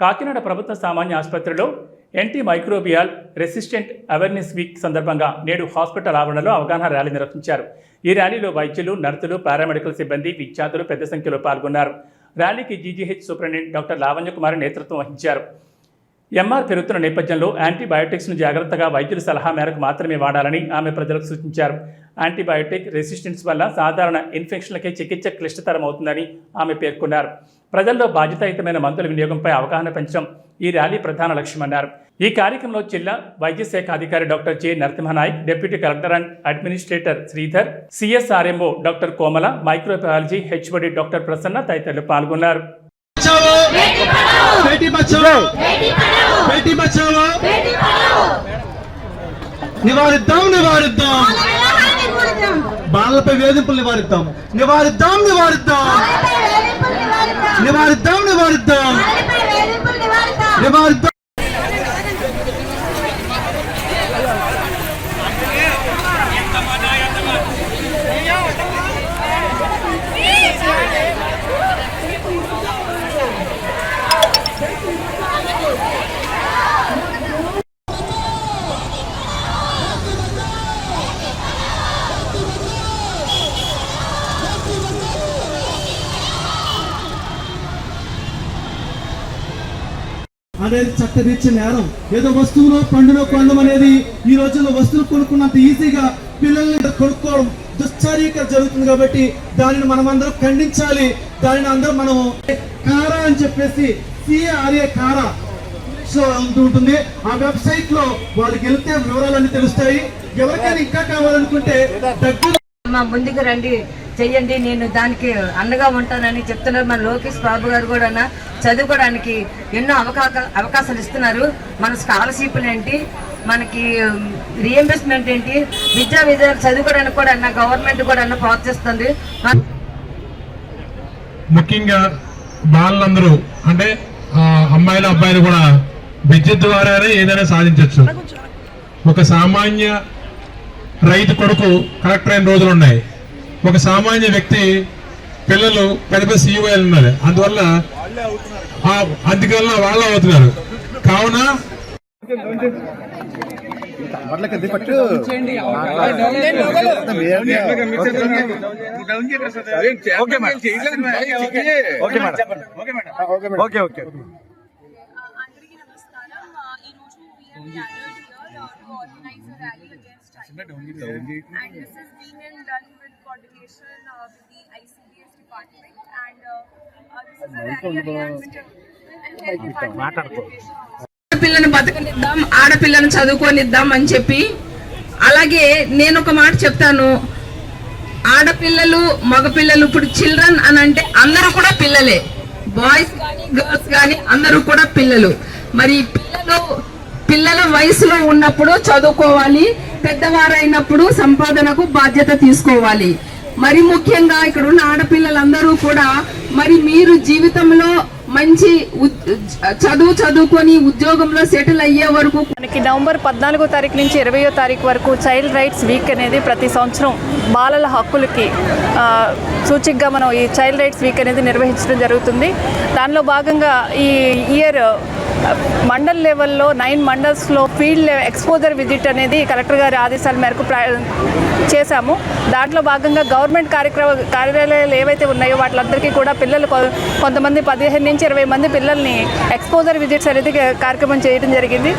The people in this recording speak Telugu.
కాకినాడ ప్రభుత్వ సామాన్య ఆసుపత్రిలో anti microbial resistant awareness week సందర్భంగా నేడు హాస్పిటల్ ఆవరణలో అవగాహన ర్యాలీ నిర్వహించారు. ఈ ర్యాలీలో వైద్యులు నర్సులు పారామెడికల్ సిబ్బంది విద్యార్థులు పెద్ద సంఖ్యలో పాల్గొన్నారు. ర్యాలీకి GGH superintendent doctor Lavanya Kumar నేతృత్వం వహించారు. ఎంఆర్ పెరుగుతున్న నేపథ్యంలో యాంటీబయోటిక్స్ను జాగ్రత్తగా వైద్యుల సలహా మేరకు మాత్రమే వాడాలని ఆమె ప్రజలకు సూచించారు. యాంటీబయోటిక్ రెసిస్టెన్స్ వల్ల సాధారణ ఇన్ఫెక్షన్లకే చికిత్స క్లిష్టతరం అవుతుందని ఆమె పేర్కొన్నారు. ప్రజల్లో బాధ్యతాయుతమైన మందుల వినియోగంపై అవగాహన పెంచడం ఈ ర్యాలీ ప్రధాన లక్ష్యమన్నారు. ఈ కార్యక్రమంలో జిల్లా వైద్య శాఖ అధికారి doctor J. Narasimhanayak deputy collector and administrator Sridhar CSRMO doctor Komala microbiology HOD doctor Prasanna తదితరులు పాల్గొన్నారు. బేటీ బచావో నివారిద్దాం నివారిద్దాం. బాలపై వేధింపులు నివారిద్దాం. నివారిద్దాం నివారిద్దాం. నివారిద్దాం. నివారిద్దాం. నివారిద్దాం అనేది చట్టరీత్య నేరం. ఏదో వస్తువులో పండులో కొనడం అనేది ఈ రోజుల్లో వస్తువులు కొనుక్కున్నంత ఈజీగా పిల్లల్ని కొనుక్కోవడం దుశ్చర్యక జరుగుతుంది కాబట్టి దానిని మనం అందరం ఖండించాలి. దానిని అందరం మనం కారా అని చెప్పేసి సిఆర్ఏ కారా ఉంటుంది. ఆ వెబ్సైట్లో వాళ్ళకి వెళ్తే వివరాలన్నీ తెలుస్తాయి. ఎవరికైనా ఇంకా కావాలనుకుంటే దగ్గర ముందుకు రండి. చెయ్యండి నేను దానికి అండగా ఉంటానని చెప్తున్నారు. మన లోకేష్ బాబు గారు కూడా చదువుకోవడానికి ఎన్నో అవకాశ అవకాశాలు ఇస్తున్నారు. మన స్కాలర్షిప్లు ఏంటి? మనకి రియంబర్స్మెంట్ ఏంటి? విద్యా విద్య చదువుకోవడానికి కూడా అన్న గవర్నమెంట్ కూడా అన్న ప్రోత్సహిస్తుంది. ముఖ్యంగా బాలందరూ అంటే అమ్మాయిలు అబ్బాయిలు కూడా విద్య ద్వారానే ఏదైనా సాధించవచ్చు ఒక సామాన్య రైతు కొడుకు కలెక్టర్ అయిన రోజులు ఉన్నాయి ఒక సామాన్య వ్యక్తి పిల్లలు పెద్ద పెద్ద సీఈఓలు ఉన్నారు. అందువల్ల ఆ అందువల్ల వాళ్ళు అవుతున్నారు. కావున అందరికీ నమస్కారం. ఆ, uh, to organize a rally against child labor. and this is being in done with coordination uh, with the ICDS department and uh, uh, this is a rally against uh, and health department education. ఆడపిల్లను బతకనిద్దాం ఆడపిల్లను చదువుకోనిద్దాం అని చెప్పి అలాగే నేను ఒక మాట చెప్తాను ఆడపిల్లలు మగపిల్లలు ఇప్పుడు చిల్డ్రన్ అని అంటే అందరూ కూడా పిల్లలే బాయ్స్ కానీ గర్ల్స్ కానీ అందరూ కూడా పిల్లలు మరి పిల్లలు పిల్లల వయసులో ఉన్నప్పుడు చదువుకోవాలి పెద్దవారైనప్పుడు సంపాదనకు బాధ్యత తీసుకోవాలి. మరి ముఖ్యంగా ఇక్కడ ఉన్న ఆడపిల్లలందరూ కూడా మరి మీరు జీవితంలో మంచి ఉద్- చదువు చదువుకొని ఉద్యోగంలో సెటిల్ అయ్యే వరకు మనకి నవంబర్ పద్నాలుగో తారీఖు నుంచి ఇరవయో తారీఖు వరకు చైల్డ్ రైట్స్ వీక్ అనేది ప్రతి సంవత్సరం బాలల హక్కులకి సూచికగా మనం ఈ చైల్డ్ రైట్స్ వీక్ అనేది నిర్వహించడం జరుగుతుంది. దానిలో భాగంగా ఈ ఇయర్ మండల్ లెవెల్లో నైన్ మండల్స్లో ఫీల్డ్ ఎక్స్పోజర్ విజిట్ అనేది కలెక్టర్ గారి ఆదేశాల మేరకు చేశాము. దాంట్లో భాగంగా గవర్నమెంట్ కార్యక్రమ కార్యాలయాలు ఏవైతే ఉన్నాయో వాటిలందరికీ కూడా పిల్లలు కొ- కొంతమంది పదిహేను నుంచి ఇరవై మంది పిల్లల్ని ఎక్స్పోజర్ విజిట్స్ అనేది కార్యక్రమం చేయడం జరిగింది.